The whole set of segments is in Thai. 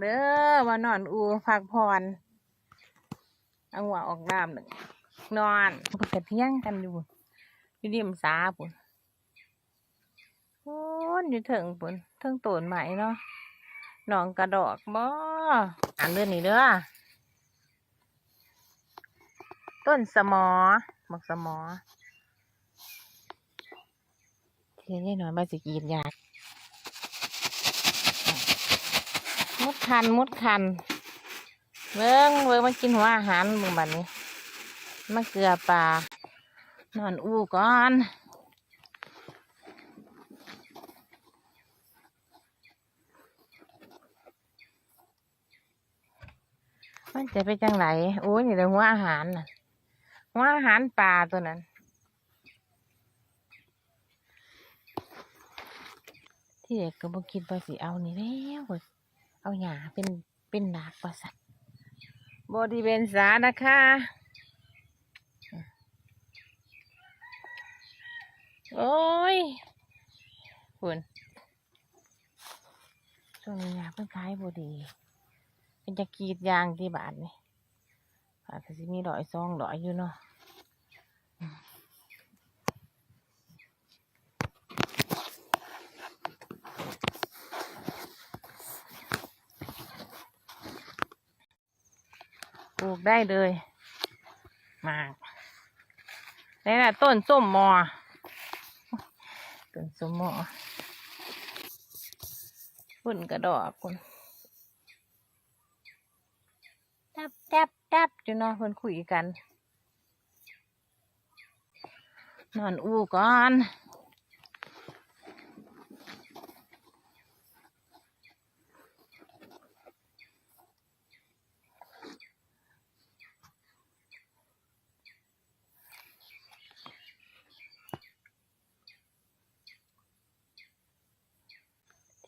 เด้อมานอนอูพักผ่อนเอาหัวออกน้ำหนึ่งนอนเพิ่นกระเที่ยงกันอยู่อยู่ริมสาปุ่นโอ้นอยู่เถิงปุ่นเถิงโตนใหม่เนาะหนองกระดอกบ่อ่านเรื่องนี้เด้อต้นสมอบักสมอเทียนี่หน่อยมาสิกีดยาก ดคันมุดคันเบิ้งเบิ้งมากินหัวอาหารมึงบัดนี้มะเกลือปลานอนอู้ก่อนมันจะไปจังไหนโอ้ยนี่เลยหัวอาหารน่ะหัวอาหารปลาตัวนั้นที่เด็กก็บอกคิดว่าสิเอานี่แล้ว เว้ยเอาหยาเป็นเป็นดากประสัตบอดีเบนสานะคะโอ้ยคุณช่วงนี้ยาเพิ่งขายบดี เป็นจะกรีดยางที่บาทนี่อาจจะมีดอยซองดอยอยู่เนาะ ปลูกได้เลยมากนี่แหละต้นส้มมอ ต้นส้มมอพุ่นกระดอกคุณแทบแทบแทบจุนาะเพิ่นคุยกัน นอนอูก่อน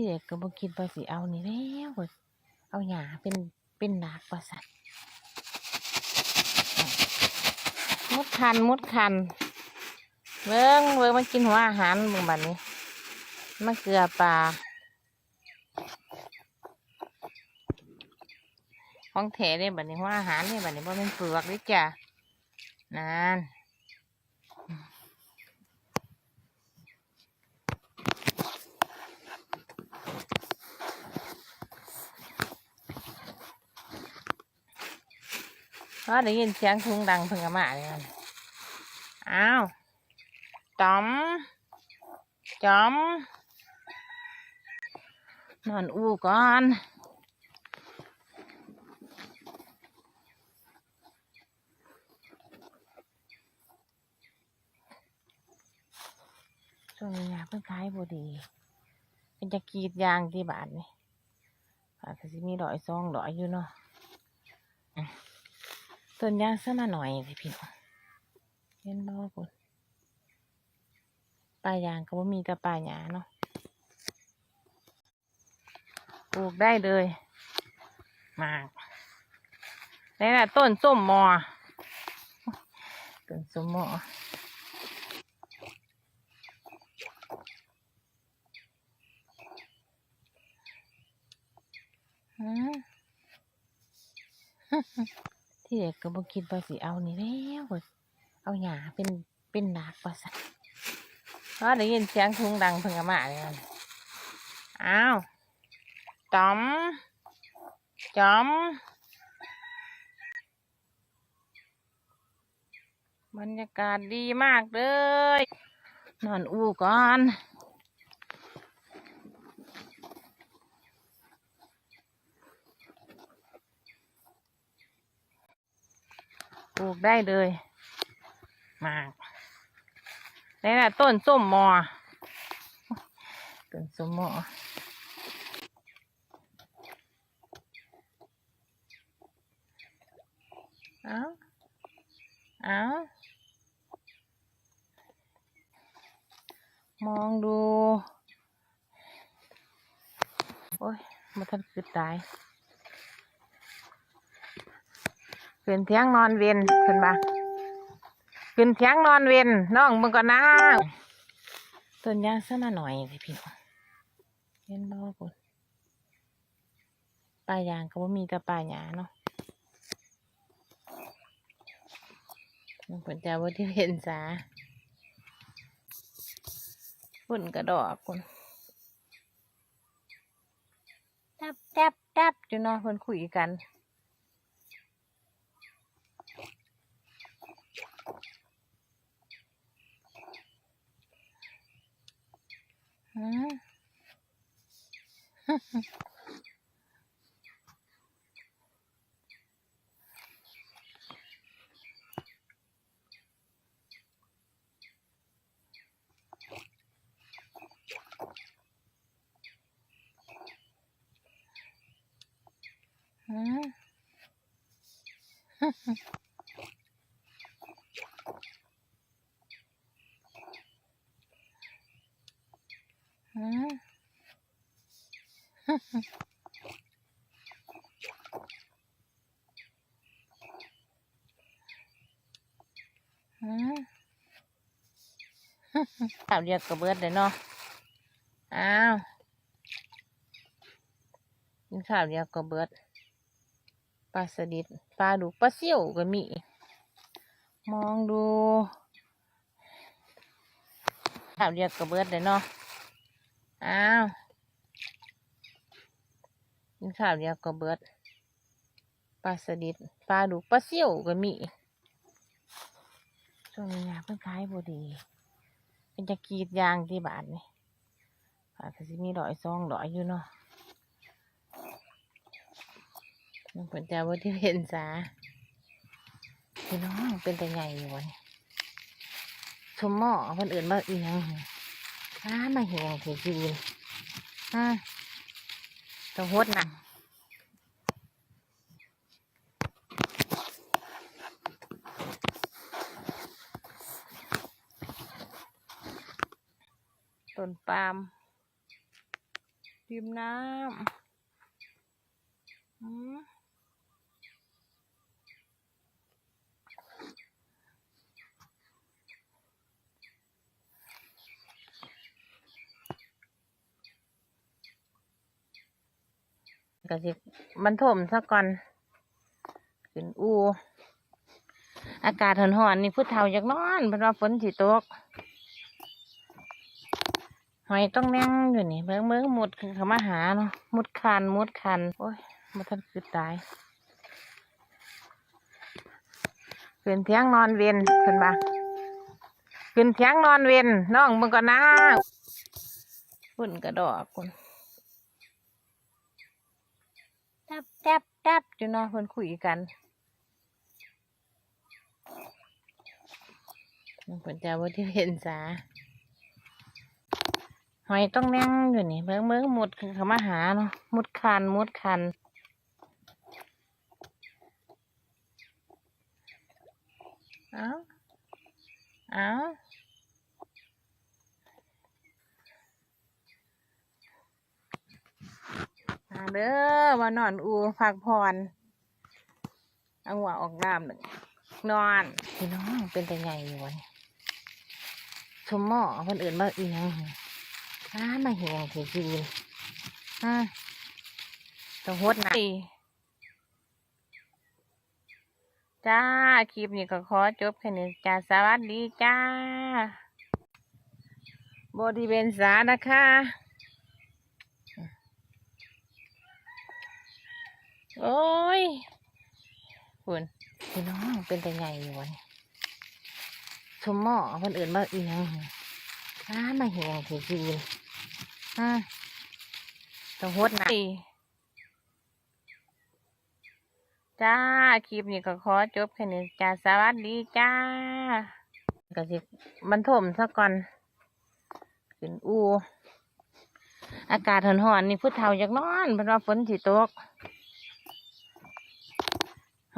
ที่เด็กก็บอกคิดว่าสิเอานี่แล้วเอาหยาเป็นเป็นดากประสัตมุดคันมุดคันเบิ้งเบิ้งมากินหัวอาหารมึงบัดนี้มะเกลือปลาของแถได้บัดนี้หัวอาหารเนี่ยบัดนี้ว่าเป็นเปลือกหรือจ้ะนั่น เพราได้ยินเสียงทุงดังเพิ่งกะมาเลยนั่นอ้าวจอมจอมนอนอูก่อนช่วงนี้ยาเพิ่งขายบดี เป็นจะกรีดยางที่บาทนี่อาจจะมีดอยซองดอยอยู่เนาะ ต้นยางซะมาหน่อยสิพี่น้องเห็นบ่คุณปลายางก็บ่มีแต่ปลาหยาเนาะปลูกได้เลยมากนี่แหละต้นส้มมอต้นส้มมออืม ที่เด็กก็บอกคิดว่าสิเอานี่แล้วเอาหยาเป็นเป็นดากประสัตเพราะได้ยินเสียงทุงดังเพิ่งกมาเลยนั่นอ้าวจอมจอมบรรยากาศดีมากเลย นอนอูก่อน ปลูกได้เลยมากนี่แหละต้นส้มมอ ต้นส้มมอเอาเอามองดู โอ้ยมาทันคือตาย ขึ้นเทียงนอนเวียนขึ้นมาขึ้นเทียงนอนเวียนน้องมึงก็น่าต้นยางซะมาหน่อยสิพี่น้องเห็นบ่คุณป่ายางก็บ่มีแต่ป่าหญ้าเนาะมันผลจะบ่ที่เห็นสาฝุ่นกระดอกคนแทบแทบแทบอยู่เนาะคนคุยกัน อืมอืมอื มอืมข่าวเดียวกับเบิดเลยเนาะ อ้าวกินข้าวเดียวกับเบิดปลาสลิดปลาดุกปลาเสี่ยวก็มี มองดูข่าวเดียวกับเบิดเลยเนาะ อ้าวกินข้าวเดียวกับเบิดปลาสลิดปลาดุกปลาเสี่ยวก็มีช่วงนี้ยาเพิ่งขายบดี เป็นจะกรีดยางที่บานนี่อาจจะมีดอยซองดอยอยู่เนาะมันผลจะว่าที่เห็นสาพี่น้องเป็นแต่ไงอยู่วะนี่ชมหม้อคนอื่นมาอีหยัง อ้ามาเหียงถือจีนอ่าต้องหดหนักต้นปาล์มริมน้ำอืม ก็สิมันถมซะก่อนขึ้นอูอากาศหอนๆนี่ผู้เฒ่าอยากนอนเพราะว่าฝนสิตกหอยต้องนั่งอยู่นี่เบิ่งเบิ่งหมดคือเขามาหาเนาะมุดคันมุดคันโอ้ยมาทันคือตายขึ้นเทียงนอนเวียนขึ้นมาขึ้นเทียงนอนเวียนน้องมึงก็น่าฝุ่นกระดอกคนแท แอบแทบอยู่เพื่อนคุยกันมันผลจะว่าที่เห็นสาหอยต้องนั่งอยู่นี่เบิ่งเบิ่งหมดคือเขามาหาเนาะมุดคันมุดคัน เอาเอามา เด้อมานอนอูพักผ่อนเอาหัวออกน้ำหนึ่งนอนพี่น้องเป็นแต่ไงอยู่วะนี่ชมหม้อคนอื่นมาอีหยังอ้ามาเหียงถือจีนอ่าต้องหดหนะจ้า คลิปนี้ก็ขอจบแค่นี้จ้า สวัสดีจ้าบริเวณสานะคะ โอ้ยคุณพี่น้องเป็นแต่ไงอยู่วะนี่ชมหม้อคนอื่นมาอีหยังอ้ามาเหียงถือจีนอ่าต้องหดนะจ้า คลิปนี้ก็ขอจบแค่นี้จ้า สวัสดีจ้าก็สิมันถมซะก่อนขึ้นอูอากาศหอนๆนี่ผู้เฒ่าอยากนอนเพราะว่าฝนสิตก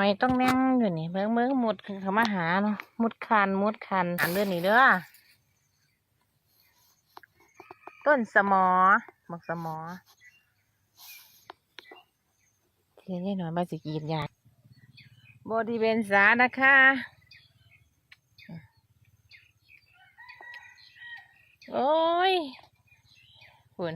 อยต้องนั่งอยู่นี่เบิ่งเบิ่งหมดเขามาหาเนาะมุดคันมุดคันอันเดือนนี้เด้อต้นสมอหมกสมอเทียนยี่หน่อยมาสิกรีดยาบริเวณสานะคะโอ้ยคุณ